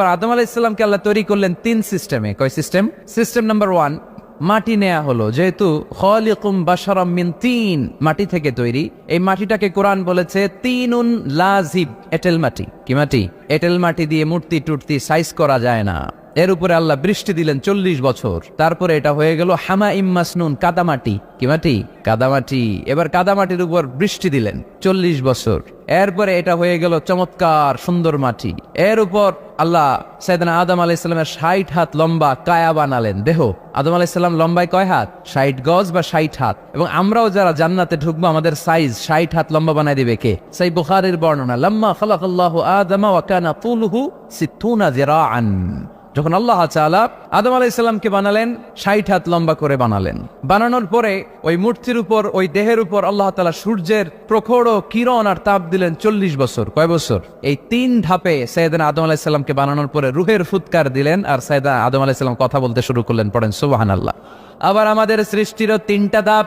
পর আদম আলাহ ইসলামকে আল্লাহ তৈরি করলেন তিন সিস্টেমে। কয় সিস্টেম? সিস্টেম নাম্বার ওয়ান, মাটি নেয়া হলো। যেহেতু খলিকুম বাসারম মিন তিন মাটি থেকে তৈরি, এই মাটিটাকে কোরআন বলেছে তিনুন লাজিব, এটেল মাটি। কি মাটি? এটেল মাটি দিয়ে মূর্তি টুর্তি সাইজ করা যায় না। এর উপরে আল্লাহ বৃষ্টি দিলেন চল্লিশ বছর। তারপরে এটা হয়ে গেল হামা ইম্মাসনুন কাদামাটি। কি মাটি? কাদামাটি। এবার কাদামাটির উপর বৃষ্টি দিলেন চল্লিশ বছর। এরপরে এটা হয়ে গেল চমৎকার সুন্দর মাটি। এর উপর আল্লাহ সাইদানা আদম আলাইসাল্লামের ষাট হাত লম্বা কায়া বানালেন। দেহ, আদম আলাইসাল্লাম লম্বায় কয় হাত? ষাট গজ বা ষাট হাত। এবং আমরাও যারা জান্নাতে ঢুকবো, আমাদের সাইজ ষাট হাত লম্বা বানাই দিবে কে? সেই বুখারের বর্ণনা, লম্মা খালাকাল্লাহু আদমা ওয়া কানা তুলহু সিত্তুনা জিরাআন যখন আল্লাহ চালা আদম আলাইসাল্লামকে বানালেন, ষাট হাত লম্বা করে বানালেন। বানানোর পরে ওই মূর্তির উপর, ওই দেহের উপর আল্লাহ তালা সূর্যের প্রখর কিরণ আর তাপ দিলেন চল্লিশ বছর। কয় বছর? এই তিন ধাপে সৈয়দান আদম আলাইসাল্লামকে বানানোর পরে রুহের ফুৎকার দিলেন আর সৈয়দা আদম আলাইসাল্লাম কথা বলতে শুরু করলেন, পড়েন সুবাহান আল্লাহ আবার আমাদের সৃষ্টিরও তিনটা ধাপ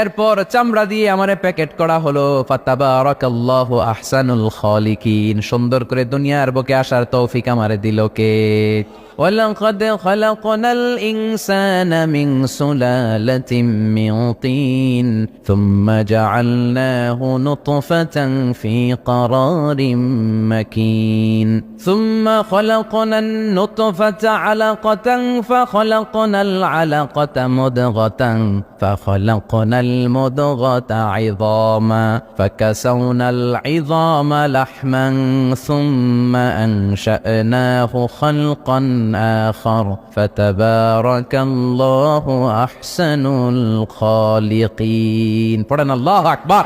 এরপর চামড়া দিয়ে আমারে প্যাকেট করা হলো ফাতাবারাকাল্লাহু আহসানুল খালিকিন সুন্দর করে দুনিয়ার বুকে আসার তৌফিক আমারে দিল কে ولقد خلقنا الإنسان من سلالة من طين ثم جعلناه نطفة في قرار مكين ثم خلقنا النطفة علقة فخلقنا العلقة مضغة فخلقنا المدغة عظاما فكسونا العظام لحما ثم أنشأناه خلقا آخر. فتبارك الله أحسن الخالقين. قرن الله أكبر.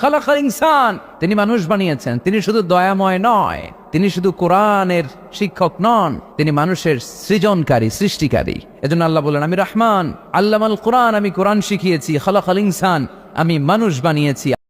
খালাকাল ইনসান। তিনি মানুষ বানিয়েছেন। তিনি শুধু দয়াময় নয়, তিনি শুধু কোরআনের শিক্ষক নন, তিনি মানুষের সৃজনকারী, সৃষ্টিকারী। এজন্য আল্লাহ বলেন আমি রহমান, আল্লামাল কোরআন, আমি কোরআন শিখিয়েছি, খালাকাল ইনসান, আমি মানুষ বানিয়েছি